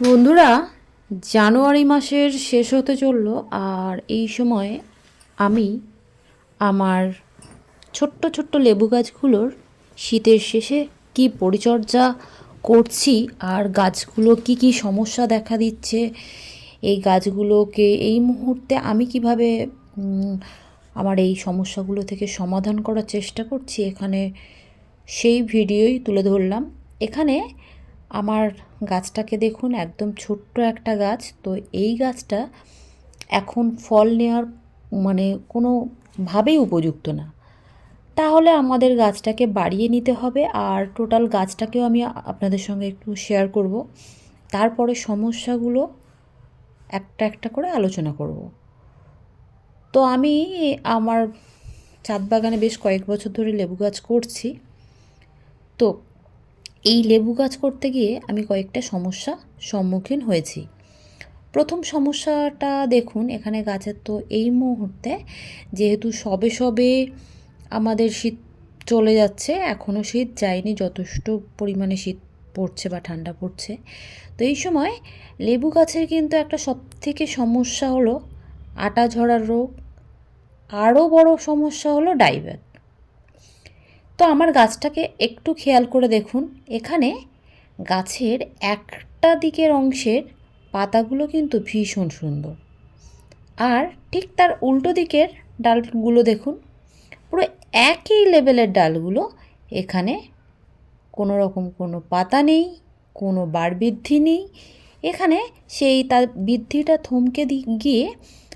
বন্ধুরা, জানুয়ারি মাসের শেষ হতে চলল আর এই সময় আমি আমার ছোট্ট ছোট্ট লেবু গাছগুলোর শীতের শেষে কি পরিচর্যা করছি আর গাছগুলো কি কি সমস্যা দেখা দিচ্ছে, এই গাছগুলোকে এই মুহূর্তে আমি কীভাবে আমার এই সমস্যাগুলো থেকে সমাধান করার চেষ্টা করছি এখানে সেই ভিডিওই তুলে ধরলাম। এখানে আমার গাছটাকে দেখুন, একদম ছোট্ট একটা গাছ। তো এই গাছটা এখন ফল নেওয়ার মানে কোনোভাবেই উপযুক্ত না। তাহলে আমাদের গাছটাকে বাড়িয়ে নিতে হবে। আর টোটাল গাছটাকেও আমি আপনাদের সঙ্গে একটু শেয়ার করব। তারপরে সমস্যাগুলো একটা একটা করে আলোচনা করব। তো আমি আমার চাঁদ বাগানে বেশ কয়েক বছর ধরে লেবু গাছ করছি। তো এই লেবু গাছ করতে গিয়ে আমি কয়েকটা সমস্যা সম্মুখীন হয়েছি। প্রথম সমস্যাটা দেখুন, এখানে গাছের তো এই মুহূর্তে যেহেতু সবে সবে আমাদের শীত চলে যাচ্ছে এখনও শীত যায়নি, যথেষ্ট পরিমাণে শীত পড়ছে বা ঠান্ডা পড়ছে। তো এই সময় লেবু গাছের কিন্তু একটা সবথেকে সমস্যা হলো আটা ঝরার রোগ। আরও বড় সমস্যা হলো ডাইব্যাক তো আমার গাছটাকে একটু খেয়াল করে দেখুন। এখানে গাছের একটা দিকের অংশের পাতাগুলো কিন্তু ভীষণ সুন্দর। আর ঠিক তার উল্টো দিকের ডালগুলো দেখুন, পুরো একই লেভেলের ডালগুলো। এখানে কোনো রকম কোনো পাতা নেই, কোনো বার বৃদ্ধি নেই। এখানে সেই তার বৃদ্ধিটা থমকে গিয়ে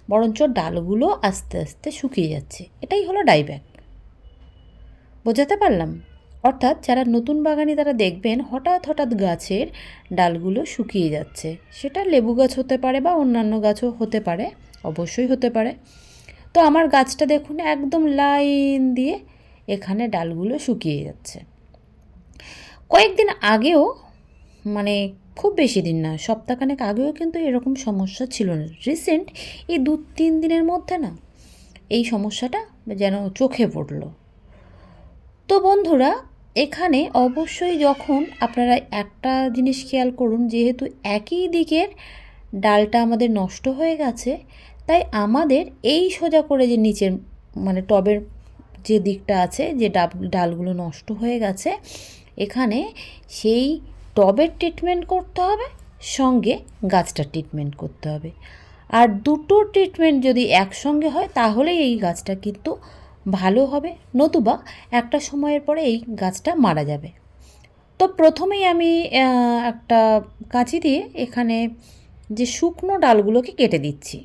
বরঞ্চ ডালগুলো আস্তে আস্তে শুকিয়ে যাচ্ছে। এটাই হলো ডাইব্যাক। বোঝাতে পারলাম। অর্থাৎ যারা নতুন বাগানে তারা দেখবেন হঠাৎ হঠাৎ গাছের ডালগুলো শুকিয়ে যাচ্ছে। সেটা লেবু গাছ হতে পারে বা অন্যান্য গাছও হতে পারে, অবশ্যই হতে পারে। তো আমার গাছটা দেখুন একদম লাইন দিয়ে এখানে ডালগুলো শুকিয়ে যাচ্ছে। কয়েকদিন আগেও মানে খুব বেশি দিন না, সপ্তাহখানেক আগেও কিন্তু এরকম সমস্যা ছিল না। রিসেন্ট এই দু তিন দিনের মধ্যে না, এই সমস্যাটা যেন চোখে পড়ল। তো বন্ধুরা, এখানে অবশ্যই যখন আপনারা একটা জিনিস খেয়াল করুন, যেহেতু একই দিকের ডালটা আমাদের নষ্ট হয়ে গেছে, তাই আমাদের এই সোজা করে যে নিচের মানে টবের যে দিকটা আছে, যে ডাব, ডালগুলো নষ্ট হয়ে গেছে, এখানে সেই টবের ট্রিটমেন্ট করতে হবে, সঙ্গে গাছটার ট্রিটমেন্ট করতে হবে। আর দুটো ট্রিটমেন্ট যদি একসঙ্গে হয় তাহলে এই গাছটা কিন্তু ভালো হবে, নতুবা একটা সময়ের পরে এই গাছটা মারা যাবে। তো প্রথমেই আমি একটা কাঁচি দিয়ে এখানে যে শুকনো ডালগুলোকে কেটে দিচ্ছি।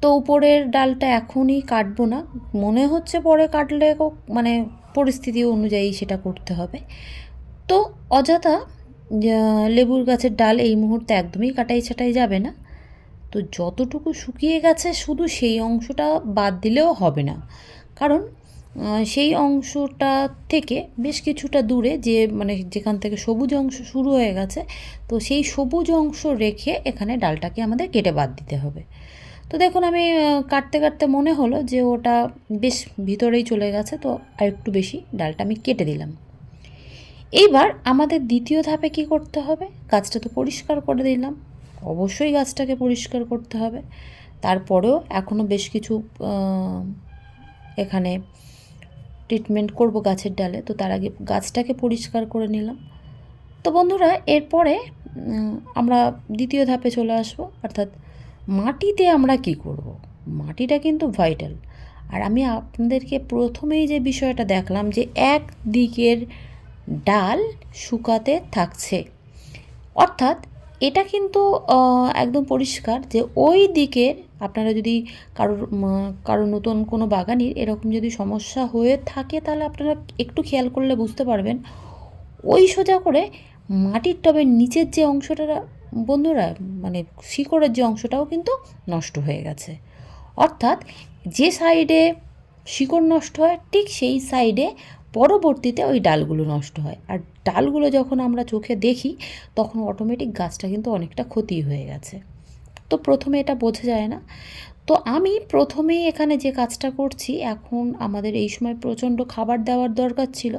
তো উপরের ডালটা এখনই কাটবো না। মনে হচ্ছে পরে কাটলে মানে পরিস্থিতি অনুযায়ী সেটা করতে হবে। তো অযথা লেবুর গাছের ডাল এই মুহূর্তে একদমই কাটাই ছাটাই যাবে না। তো যতটুকু শুকিয়ে গেছে শুধু সেই অংশটা বাদ দিলেও হবে না। কারণ সেই অংশটা থেকে বেশ কিছুটা দূরে যে মানে যেখান থেকে সবুজ অংশ শুরু হয়ে গেছে, তো সেই সবুজ অংশ রেখে এখানে ডালটাকে আমাদের কেটে বাদ দিতে হবে। তো দেখুন, আমি কাটতে কাটতে মনে হলো যে ওটা বেশ ভিতরেই চলে গেছে, তো আর একটু বেশি ডালটা আমি কেটে দিলাম। এইবার আমাদের দ্বিতীয় ধাপে কি করতে হবে? গাছটা তো পরিষ্কার করে দিলাম। অবশ্যই গাছটাকে পরিষ্কার করতে হবে। তারপরেও এখনও বেশ কিছু এখানে ট্রিটমেন্ট করব গাছের ডালে। তো তার আগে গাছটাকে পরিষ্কার করে নিলাম। তো বন্ধুরা, এরপরে আমরা দ্বিতীয় ধাপে চলে আসব। অর্থাৎ মাটিতে আমরা কি করব? মাটিটা কিন্তু ভাইটাল আর আমি আপনাদেরকে প্রথমেই যে বিষয়টা দেখলাম যে এক দিকের ডাল শুকাতে থাকছে। অর্থাৎ এটা কিন্তু একদম পরিষ্কার যে ওই দিকের আপনারা যদি কারোর উম, কারও নতুন কোনো বাগানির এরকম যদি সমস্যা হয়ে থাকে তাহলে আপনারা একটু খেয়াল করলে বুঝতে পারবেন। ওই সোজা করে মাটির টবের নিচের যে অংশটা বন্ধুরা মানে শিকড়ের যে অংশটাও কিন্তু নষ্ট হয়ে গেছে। অর্থাৎ যে সাইডে শিকড় নষ্ট হয় ঠিক সেই সাইডে পরবর্তীতে ওই ডালগুলো নষ্ট হয়। আর ডালগুলো যখন আমরা চোখে দেখি, তখন অটোমেটিক গাছটা কিন্তু অনেকটা ক্ষতি হয়ে গেছে। তো প্রথমে এটা বোঝা যায় না। তো আমি প্রথমেই এখানে যে কাজটা করছি, এখন আমাদের এই সময় প্রচণ্ড খাবার দেওয়ার দরকার ছিল।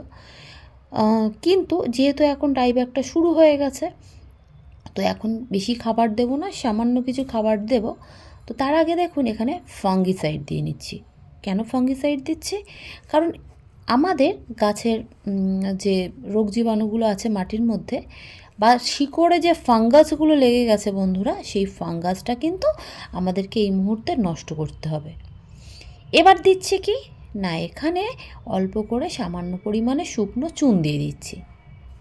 কিন্তু যেহেতু এখন ডাইব্যাকটা শুরু হয়ে গেছে, তো এখন বেশি খাবার দেবো না, সামান্য কিছু খাবার দেব। তো তার আগে দেখুন, এখানে ফাঙ্গিসাইড দিয়ে নিচ্ছি। কেন ফাঙ্গিসাইড দিচ্ছি? কারণ আমাদের গাছের যে রোগ জীবাণুগুলো আছে মাটির মধ্যে বা শিকড়ে যে ফাঙ্গাসগুলো লেগে গেছে বন্ধুরা, সেই ফাঙ্গাসটা কিন্তু আমাদেরকে এই মুহূর্তে নষ্ট করতে হবে। এবার দিচ্ছি কি? না, এখানে অল্প করে সামান্য পরিমাণে শুকনো চুন দিয়ে দিচ্ছি।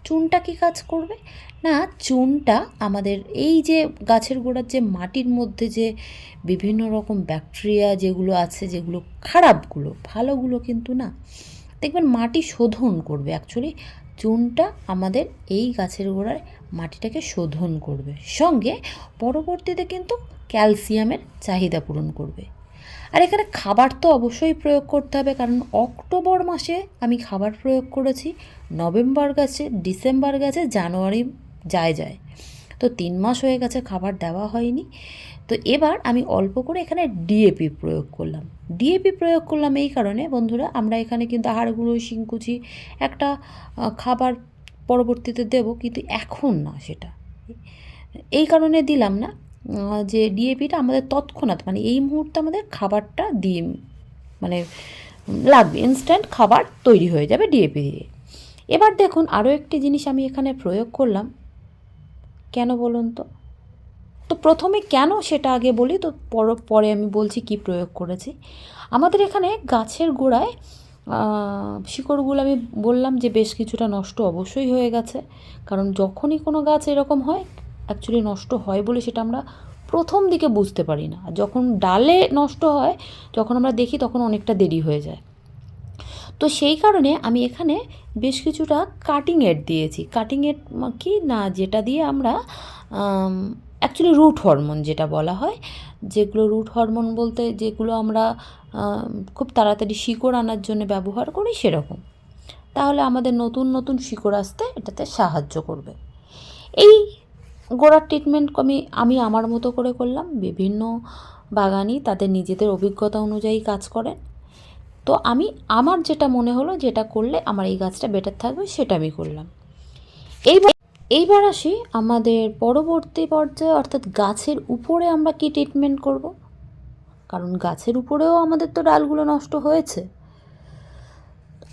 চুনটা কি কাজ করবে? না, চুনটা আমাদের এই যে গাছের গোড়ার যে মাটির মধ্যে যে বিভিন্ন রকম ব্যাকটেরিয়া যেগুলো আছে, যেগুলো খারাপগুলো, ভালোগুলো কিন্তু না। দেখবেন মাটি শোধন করবে অ্যাকচুয়ালি চুনটা আমাদের এই গাছের গোড়ায় মাটিটাকে শোধন করবে। সঙ্গে পরবর্তীতে কিন্তু ক্যালসিয়ামের চাহিদা পূরণ করবে। আর এখানে খাবার তো অবশ্যই প্রয়োগ করতে হবে, কারণ অক্টোবর মাসে আমি খাবার প্রয়োগ করেছি, নভেম্বর গেছে, ডিসেম্বর গেছে, জানুয়ারি যায় যায়। তো তিন মাস হয়ে গেছে খাবার দেওয়া হয়নি। তো এবার আমি অল্প করে এখানে ডিএপি প্রয়োগ করলাম। ডিএপি প্রয়োগ করলাম এই কারণে, বন্ধুরা, আমরা এখানে কিন্তু হাড়গুঁড়ো শিংকুচি একটা খাবার পরবর্তীতে দেব, কিন্তু এখন না সেটা। এই কারণে দিলাম না যে ডিএপিটা আমাদের তৎক্ষণাৎ মানে এই মুহূর্তে আমাদের খাবারটা দিয়ে মানে লাগবে ইনস্ট্যান্ট খাবার তৈরি হয়ে যাবে ডিএপি দিয়ে। এবার দেখুন আরও একটি জিনিস আমি এখানে প্রয়োগ করলাম। কেন বলুন তো? তো প্রথমে কেন সেটা আগে বলি? তো পর- পরে আমি বলছি কি প্রয়োগ করেছি। আমাদের এখানে গাছের গোড়ায় শিকড়গুলো আমি বললাম যে বেশ কিছুটা নষ্ট অবশ্যই হয়ে গেছে। কারণ যখনই কোনো গাছ এরকম হয় অ্যাকচুয়ালি নষ্ট হয় বলে সেটা আমরা প্রথম দিকে বুঝতে পারি না। যখন ডালে নষ্ট হয়, যখন আমরা দেখি তখন অনেকটা দেরি হয়ে যায়। তো সেই কারণে আমি এখানে বেশ কিছুটা কাটিং এড দিয়েছি। কাটিং এড কি? না, যেটা দিয়ে আমরা অ্যাকচুয়ালি রুট হরমোন যেটা বলা হয়, যেগুলো রুট হরমোন বলতে যেগুলো আমরা খুব তাড়াতাড়ি শিকড় আনার জন্য ব্যবহার করি সেরকম। তাহলে আমাদের নতুন নতুন শিকড় আসতে এটাতে সাহায্য করবে। এই গোড়ার ট্রিটমেন্ট আমি আমি আমার মতো করে করলাম, বিভিন্ন বাগানি তাদের নিজেদের অভিজ্ঞতা অনুযায়ী কাজ করেন। তো আমি, আমার যেটা মনে হলো যেটা করলে আমার এই গাছটা বেটার থাকবে সেটা আমি করলাম। এইবার এইবার আসি আমাদের পরবর্তী পর্যায়ে, অর্থাৎ গাছের উপরে আমরা কি ট্রিটমেন্ট করব? কারণ গাছের উপরেও আমাদের তো ডালগুলো নষ্ট হয়েছে।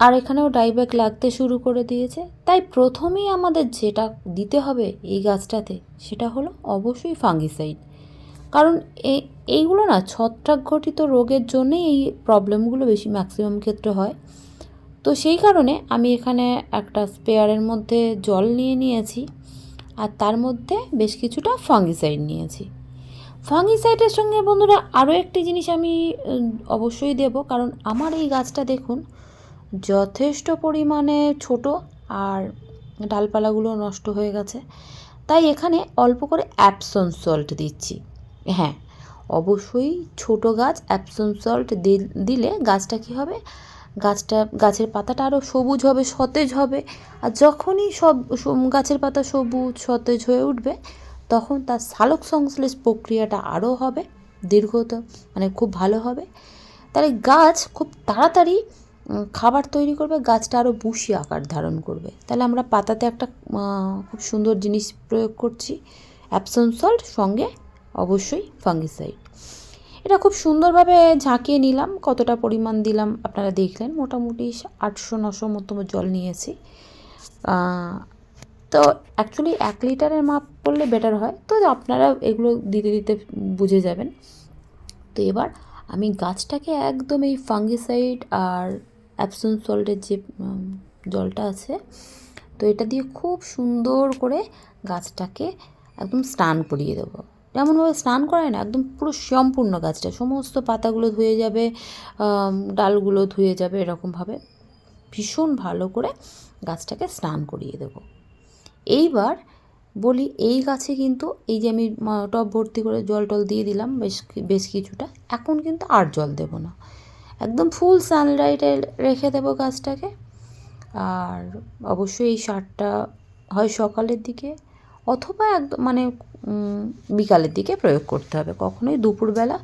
আর এখানেও ডাইব্যাক লাগতে শুরু করে দিয়েছে। তাই প্রথমেই আমাদের যেটা দিতে হবে এই গাছটাতে, সেটা হলো অবশ্যই ফাঙ্গিসাইড কারণ এইগুলো না ছত্রাক ঘটিত রোগের জন্যই এই প্রবলেমগুলো বেশি ম্যাক্সিমাম ক্ষেত্রে হয়। তো সেই কারণে আমি এখানে একটা স্পেয়ারের মধ্যে জল নিয়ে নিয়েছি আর তার মধ্যে বেশ কিছুটা ফাঙ্গিসাইড নিয়েছি। ফাঙ্গিসাইডের সঙ্গে বন্ধুরা আরও একটি জিনিস আমি অবশ্যই দেব। কারণ আমার এই গাছটা দেখুন যথেষ্ট পরিমাণে ছোট আর ডালপালাগুলো নষ্ট হয়ে গেছে। তাই এখানে অল্প করে অ্যাপসন সল্ট দিচ্ছি। হ্যাঁ অবশ্যই ছোট গাছ অ্যাপসন সল্ট দিলে গাছটা কী হবে? গাছটা, গাছের পাতাটা আরও সবুজ হবে, সতেজ হবে। আর যখনই সব গাছের পাতা সবুজ, সতেজ হয়ে উঠবে, তখন তার সালোক সংশ্লেষ প্রক্রিয়াটা আরও হবে, দীর্ঘত মানে খুব ভালো হবে। তাহলে গাছ খুব তাড়াতাড়ি খাবার তৈরি করবে, গাছটা আরও বুশি আকার ধারণ করবে। তাহলে আমরা পাতাতে একটা খুব সুন্দর জিনিস প্রয়োগ করছি অ্যাপসন সল্ট সঙ্গে অবশ্যই ফাঙ্গিসাইড এটা খুব সুন্দরভাবে ঝাঁকিয়ে নিলাম। কতটা পরিমাণ দিলাম আপনারা দেখলেন। মোটামুটি আটশো নশো মতো জল নিয়েছি। তো অ্যাকচুয়ালি এক লিটারের মাপ করলে বেটার হয়। তো আপনারা এগুলো দিতে দিতে বুঝে যাবেন। তো এবার আমি গাছটাকে একদম এই ফাঙ্গিসাইড আর অ্যাপসন সল্টের যে জলটা আছে, তো এটা দিয়ে খুব সুন্দর করে গাছটাকে একদম স্নান করিয়ে দেবো। যেমনভাবে স্নান করায় না, একদম পুরো সম্পূর্ণ গাছটা, সমস্ত পাতাগুলো ধুয়ে যাবে ডালগুলো ধুয়ে যাবে এরকমভাবে। ভীষণ ভালো করে গাছটাকে স্নান করিয়ে দেবো। এইবার বলি এই গাছে কিন্তু এই যে আমি টব ভর্তি করে জল টল দিয়ে দিলাম বেশ বেশ কিছুটা, এখন কিন্তু আর জল দেব না। একদম ফুল সানলাইটে রেখে দেবো গাছটাকে। আর অবশ্যই এই সারটা হয় সকালের দিকে। অথবা একদম মানে বিকালের দিকে প্রয়োগ করতে হবে। কখনোই দুপুরবেলা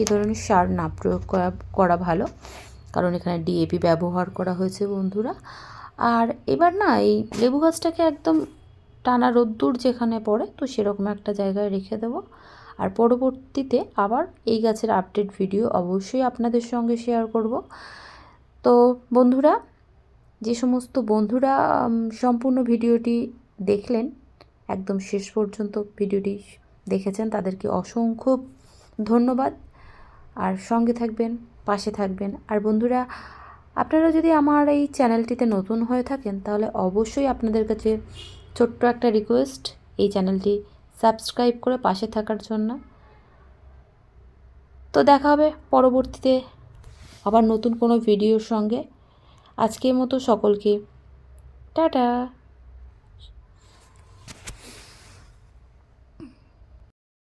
এই ধরনের সার না প্রয়োগ করা করা ভালো। কারণ এখানে ডিএপি ব্যবহার করা হয়েছে বন্ধুরা। আর এবার না, এই লেবু গাছটাকে একদম টানা রোদ্দুর যেখানে পড়ে, তো সেরকম একটা জায়গায় রেখে দেবো। আর পরবর্তীতে আবার এই গাছের আপডেট ভিডিও অবশ্যই আপনাদের সঙ্গে শেয়ার করব। তো বন্ধুরা, যে সমস্ত বন্ধুরা সম্পূর্ণ ভিডিওটি দেখলেন একদম শেষ পর্যন্ত ভিডিওটি দেখেছেন, তাদেরকে অসংখ্য ধন্যবাদ। আর সঙ্গে থাকবেন, পাশে থাকবেন। আর বন্ধুরা, আপনারা যদি আমার এই চ্যানেলটিতে নতুন হয়ে থাকেন, তাহলে অবশ্যই আপনাদের কাছে ছোট্ট একটা রিকোয়েস্ট এই চ্যানেলটি সাবস্ক্রাইব করে পাশে থাকার জন্য। তো দেখা হবে পরবর্তীতে আবার নতুন কোনো ভিডিওর সঙ্গে। আজকের মতো সকলকে, টাটা!